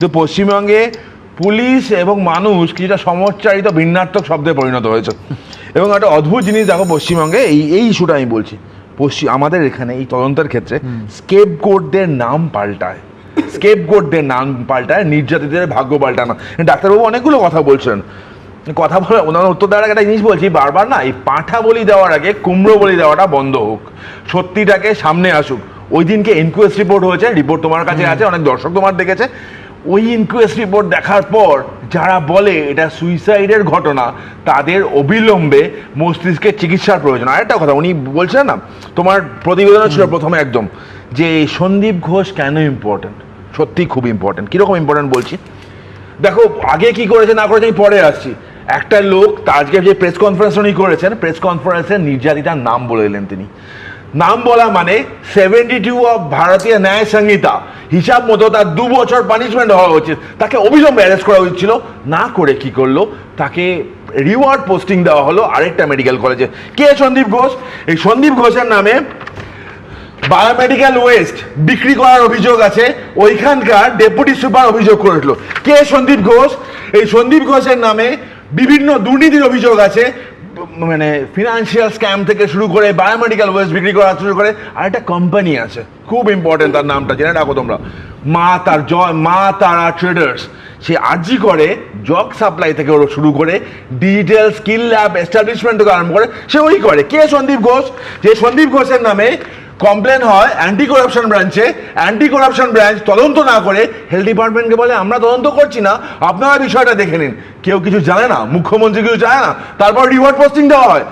তো পশ্চিমবঙ্গে পুলিশ এবং মানুষ কিছুটা সমচ্চারিত ভিন্নাত্মক শব্দে পরিণত হয়েছে। এবং একটা অদ্ভুত জিনিস দেখো পশ্চিমবঙ্গে এই এই ইস্যুটা আমি বলছি। পশ্চিম আমাদের এখানে এই তদন্তের ক্ষেত্রে স্কেপ কোর্টদের নাম পাল্টায়। স্কেপ গোটদের নাম পাল্টায় নির্যাতিতদের ভাগ্য পাল্টানো ডাক্তারবাবু অনেকগুলো কথা বলছেন কথা বলে ওনার উত্তর দেওয়ার আগে একটা জিনিস বলছি বারবার না এই পাঁঠা বলি দেওয়ার আগে কুমড়ো বলি দেওয়াটা বন্ধ হোক। সত্যিটাকে সামনে আসুক। ওই দিনকে ইনকোয়েস্ট রিপোর্ট হয়েছে রিপোর্ট তোমার কাছে আছে অনেক দর্শক তোমার দেখেছে। ওই ইনকোয়েস্ট রিপোর্ট দেখার পর যারা বলে এটা সুইসাইডের ঘটনা তাদের অবিলম্বে মস্তিষ্কের চিকিৎসার প্রয়োজন। আরেকটা কথা উনি বলছেন না তোমার প্রতিবেদন ছিল প্রথমে একদম যে সন্দীপ ঘোষ কেন ইম্পর্টেন্ট সত্যি খুব ইম্পর্টেন্ট কীরকম ইম্পর্টেন্ট বলছি? দেখো আগে কি করেছে না করেছে আমি পরে আসছি। একটা লোক আজকে যে প্রেস কনফারেন্স উনি করেছেন প্রেস কনফারেন্সে নির্যাতিতার নাম বলে দিলেন তিনি। নাম বলা মানে সেভেন্টি টু অফ ভারতীয় ন্যায় সংহিতা। হিসাব মতো তার দু বছর পানিশমেন্ট হওয়া উচিত। তাকে অবিলম্বে অ্যারেস্ট করা উচিত না করে কি করল? তাকে রিওয়ার্ড পোস্টিং দেওয়া হলো আরেকটা মেডিকেল কলেজে কে সন্দীপ ঘোষ? এই সন্দীপ ঘোষের নামে বায়োমেডিক্যাল ওয়েস্ট বিক্রি করার অভিযোগ আছে। ওইখানকার ডেপুটি সুপার অভিযোগ করেছিল। কে সন্দীপ ঘোষ? এই সন্দীপ ঘোষের নামে বিভিন্ন দুর্নীতির অভিযোগ আছে। মানে ফিনান্সিয়াল স্ক্যাম থেকে শুরু করে বায়োমেডিক্যাল ওয়েস্ট বিক্রি করা শুরু করে, আর একটা কোম্পানি আছে, খুব ইম্পর্টেন্ট তার নামটা, জেনে রাখো তোমরা। মা তার জয় মা তারা ট্রেডার্স সে আর্জি করে জগ সাপ্লাই থেকে ওরা শুরু করে ডিজিটাল স্কিল ল্যাব এস্টাবলিশমেন্ট থেকে আরম্ভ করে, সে ওই করে। কে সন্দীপ ঘোষ? যে সন্দীপ ঘোষের নামে কমপ্লেন হয় অ্যান্টি করাপশন ব্রাঞ্চে অ্যান্টি করাপশন ব্রাঞ্চ তদন্ত না করে হেলথ ডিপার্টমেন্টকে বলে, আমরা তদন্ত করছি না। আপনারা বিষয়টা দেখে নিন। কেউ কিছু জানে না, মুখ্যমন্ত্রী কিছু জানে না, তারপর রিওয়ার্ড পোস্টিং দেওয়া হয়।